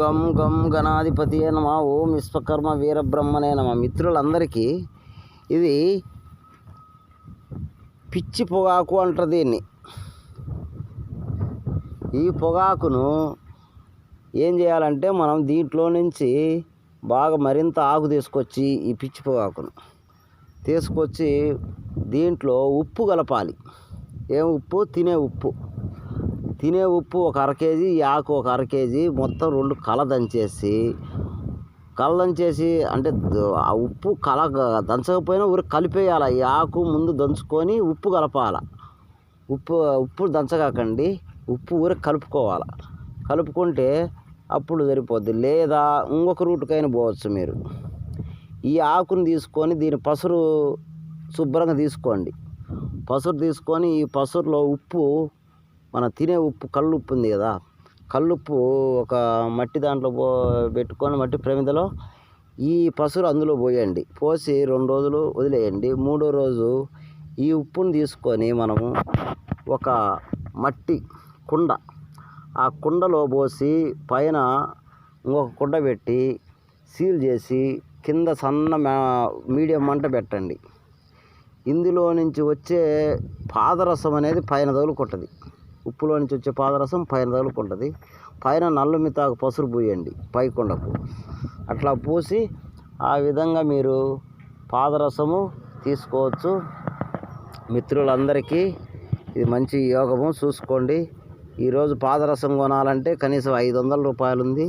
గం గం గణాధిపతి నమ? ఓం విశ్వకర్మ వీరబ్రహ్మనే నమ. మిత్రులందరికీ ఇది పిచ్చి పొగాకు అంటారు దీన్ని. ఈ పొగాకును ఏం చేయాలంటే మనం దీంట్లో నుంచి బాగా మరింత ఆకు తీసుకొచ్చి ఈ పిచ్చి పొగాకును తీసుకొచ్చి దీంట్లో ఉప్పు కలపాలి. ఏం ఉప్పు? తినే ఉప్పు. తినే ఉప్పు ఒక అర కేజీ ఈ ఆకు ఒక అర కేజీ మొత్తం రెండు కల దంచేసి కల దంచేసి అంటే ఆ ఉప్పు కల దంచకపోయినా ఊరి కలిపేయాలి. ఈ ఆకు ముందు దంచుకొని ఉప్పు కలపాల. ఉప్పు ఉప్పు దంచగాకండి ఉప్పు ఊరికి కలుపుకోవాలి. కలుపుకుంటే అప్పుడు సరిపోద్ది. లేదా ఇంకొక రూట్కైనా పోవచ్చు మీరు. ఈ ఆకుని తీసుకొని దీని పసురు శుభ్రంగా తీసుకోండి. పసురు తీసుకొని ఈ పసురులో ఉప్పు మన తినే ఉప్పు కల్లుప్పు ఉంది కదా. కల్లుప్పు ఒక మట్టి దాంట్లో పో పెట్టుకొని మట్టి ప్రమిదలో ఈ పసురు అందులో పోయండి. పోసి రెండు రోజులు వదిలేయండి. మూడో రోజు ఈ ఉప్పును తీసుకొని మనము ఒక మట్టి కుండ ఆ కుండలో పోసి పైన ఇంకొక కుండ పెట్టి సీల్ చేసి కింద సన్న మీడియం మంట పెట్టండి. ఇందులో నుంచి వచ్చే పాదరసం అనేది పైన తగులుకుంటుంది ఉప్పులో నుంచి వచ్చే పాదరసం పైన తగులుకుంటుంది పైన నల్లు మితాకు పసురు పూయండి పైకొండకు. అట్లా పూసి ఆ విధంగా మీరు పాదరసము తీసుకోవచ్చు. మిత్రులందరికీ ఇది మంచి యోగము చూసుకోండి. ఈరోజు పాదరసం కొనాలంటే కనీసం ఐదు వందల రూపాయలు ఉంది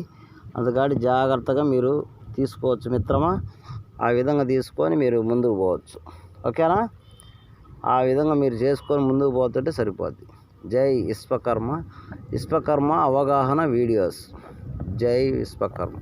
అందుకని జాగ్రత్తగా మీరు తీసుకోవచ్చు మిత్రమా. ఆ విధంగా తీసుకొని మీరు ముందుకు పోవచ్చు. ఓకేనా? ఆ విధంగా మీరు చేసుకొని ముందుకు పోతుంటే సరిపోద్ది. జై విశ్వకర్మ. విశ్వకర్మ అవగాహన వీడియోస్. జై విశ్వకర్మ.